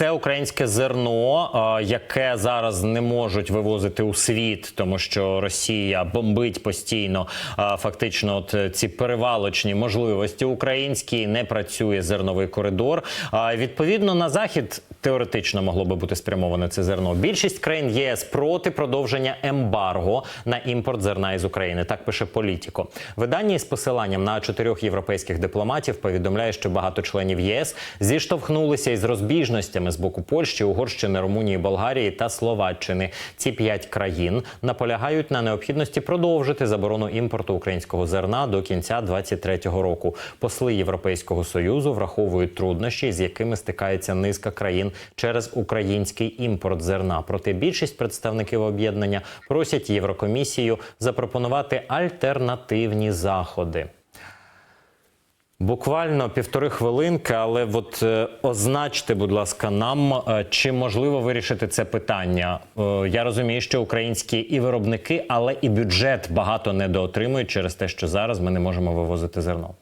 все українське зерно, е, яке зараз не можуть вивозити у світ, тому що Росія бомбить постійно. е, Фактично, от е, ці перевалочні можливості українські не працює зерновий коридор. Відповідно на захід теоретично могло би бути спрямоване це зерно. Більшість країн ЄС проти продовження ембарго на імпорт зерна із України. Так пише Політіко. Видання із посиланням на чотирьох європейських дипломатів повідомляє, що багато членів ЄС зіштовхнулися із розбіжностями з боку Польщі, Угорщини, Румунії, Болгарії та Словаччини. Ці п'ять країн наполягають на необхідності продовжити заборону імпорту українського зерна до кінця 2023 року. Посли Європейського союзу враховують труднощі, з якими стикається низка країн через український імпорт зерна. Проте більшість представників об'єднання просять Єврокомісію запропонувати альтернативні заходи. Буквально півтори хвилинки, але от е, означте, будь ласка, нам е, чи можливо вирішити це питання. Е, я розумію, що українські і виробники, але і бюджет багато недоотримують через те, що зараз ми не можемо вивозити зерно.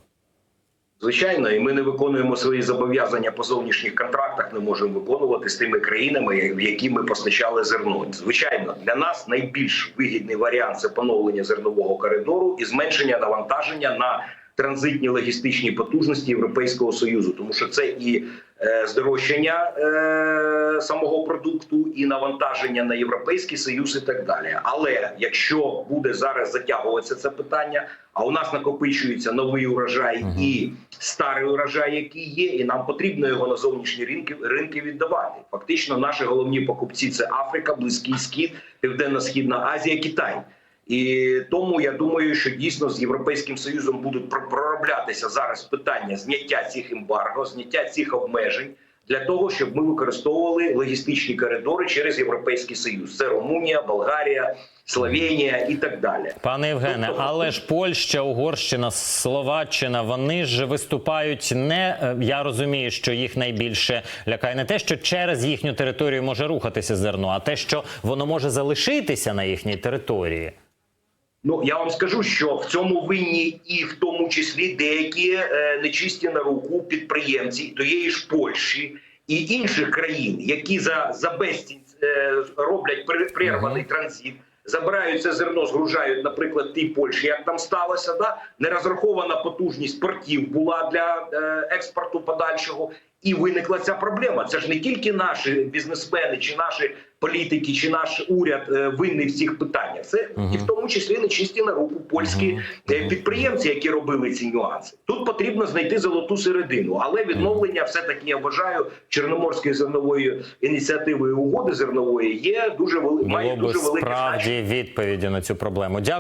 Звичайно, і ми не виконуємо свої зобов'язання по зовнішніх контрактах, не можемо виконувати з тими країнами, в які ми постачали зерно. Звичайно, для нас найбільш вигідний варіант це поновлення зернового коридору і зменшення навантаження на транзитні логістичні потужності Європейського союзу, тому що це і е, здорожчання е, самого продукту, і навантаження на європейський союз, і так далі. Але якщо буде зараз затягуватися це питання, а у нас накопичується новий урожай і старий урожай, який є, і нам потрібно його на зовнішні ринки ринки віддавати. Фактично, наші головні покупці це Африка, Близький Схід, Південно-Східна Азія, Китай. І тому я думаю, що дійсно з європейським союзом будуть про- пророблятися зараз питання зняття цих ембарго, зняття цих обмежень для того, щоб ми використовували логістичні коридори через європейський союз. Це Румунія, Болгарія, Словенія і так далі. Пане Євгене, Тобто- але ж Польща, Угорщина, Словаччина, вони ж виступають не е, я розумію, що їх найбільше лякає не те, що через їхню територію може рухатися зерно, а те, що воно може залишитися на їхній території. Ну я вам скажу, що в цьому винні і в тому числі деякі е, нечисті на руку підприємці тієї ж Польщі і інших країн, які за, за безцінь е, роблять перерваний транзит. Забирають це зерно, згружають, наприклад, тій Польщі, як там сталося, да нерозрахована потужність портів була для е, експорту подальшого, і виникла ця проблема. Це ж не тільки наші бізнесмени, чи наші політики, чи наш уряд е, винний в цих питаннях. Це і в тому числі нечисті на руку польські е, підприємці, які робили ці нюанси. Тут потрібно знайти золоту середину, але відновлення, все таки я вважаю, чорноморської зернової ініціативи і угоди зернової є дуже вели... має дуже велике значення. справді відповіді на цю проблему. Дякую.